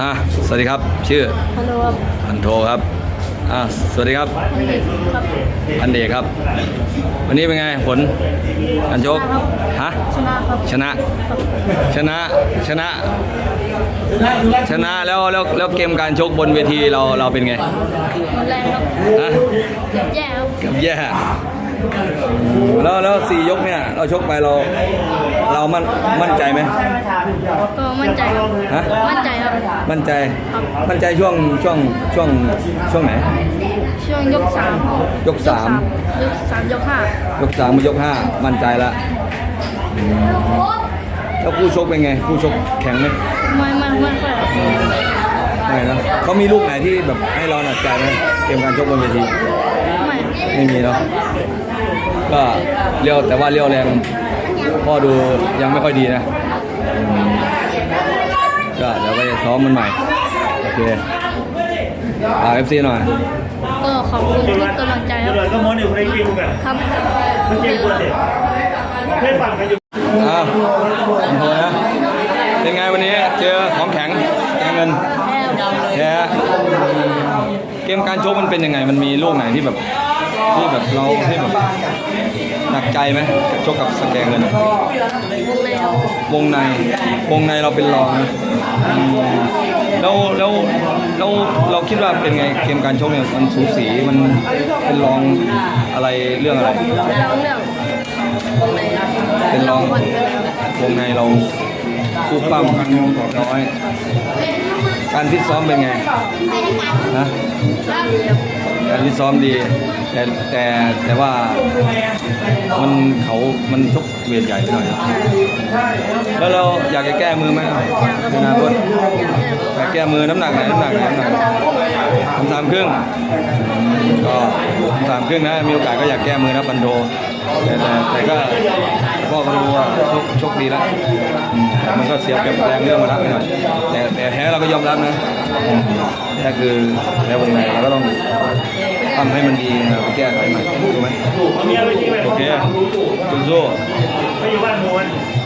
อะสวัสดีครับชื่อฮัลโหลครับพันโทครับอะสวัสดีครับอันนี้ครับพันเดชครับ วันนี้เป็นไงผลการชกฮะชนะครับชนะ ชนะชนะ ชนะแล้วแล้วแล้วเกมการชกบนเวทีเราเราเป็นไงมันแรงครับฮะเกือบแย่ครับเกับแย่แล้วแล้วสี่ยกเนี่ยเราชกไปเรา เรามั่นมั่นใจไหมก็มั่นใจครับฮะมั่นใจครับ มั่นใจมั่นใจช่วงช่วงช่วงช่วงไหน ช่วงยกสามยกสามยกสามยกห้ายกสามมายกห้ามั่นใจละอืมแล้วคู่ชกเป็นไงคู่ชกแข็งไหมไม่ไม่ไม่ค่อยครับไม่นะเขามีลูกไหนที่แบบให้เราหนักใจไหมเกมการชกบนเวทีไม่ไม่มีเนาะก็เลี้ยวแต่ว่าเลี้ยวแรง พ่อดูยังไม่ค่อยดีนะอืมก็เดี๋ยวไปซ้อมมันใหม่ โอเคฝากเอฟซีหน่อย ก็ขอบคุณทุกกำลังใจครับ rồi có món điều này kinh cả ครับ nó kinh của để thế bằng cái อ้าวผมโทรนะเป็นไงวันนี้เจอของแข็งแกงเงินแพ้ครับแพ้เกมการชกมันเป็นยังไง มันมีลูกไหนที่แบบที่แบบเราที่แบบห นักใจไหมชกกับสแกงเงินวงในครับวงใน วงในเราเป็นรองนะอืมแล้วแล้วแล้วเราคิดว่าเป็นไงเกมการชกเนี่ยมันสูสีมันเป็นรองอะไรเรื่องอะไรแล้วเรื่องวงในครับเป็นรองวันไปแล้ววงในเราคู่ปั้มน้อย การฟิตซ้อมเป็นไงนะดีการฟิตซ้อมดี แต่แต่แต่ว่ามันเขามันชกเวทใหญ่ไปหน่อย แล้วเราอยากจะแก้มือไหมในอนาคตอยากแก้มือน้ำหนักไหนน้ำหนักไหนน้ำหนักทำสามครึ่งก็ทำสามครึ่งนะมีโอกาสก็อยากแก้มือนะปันโดแต่แต่แต่ก็พ่อก็รู้ว่าชกชกดีแล้ว ก็เสียเปรียบแรงเรื่องมารับไปหน่อยแต่แต่แพ้เราก็ยอมรับนะอืมแพ้คือแพ้วงในเราก็ต้องทำให้มันดีนะไปแก้ไขใหม่ถูกไหม có nghe với chị mày โอ không เค làm สู้ๆ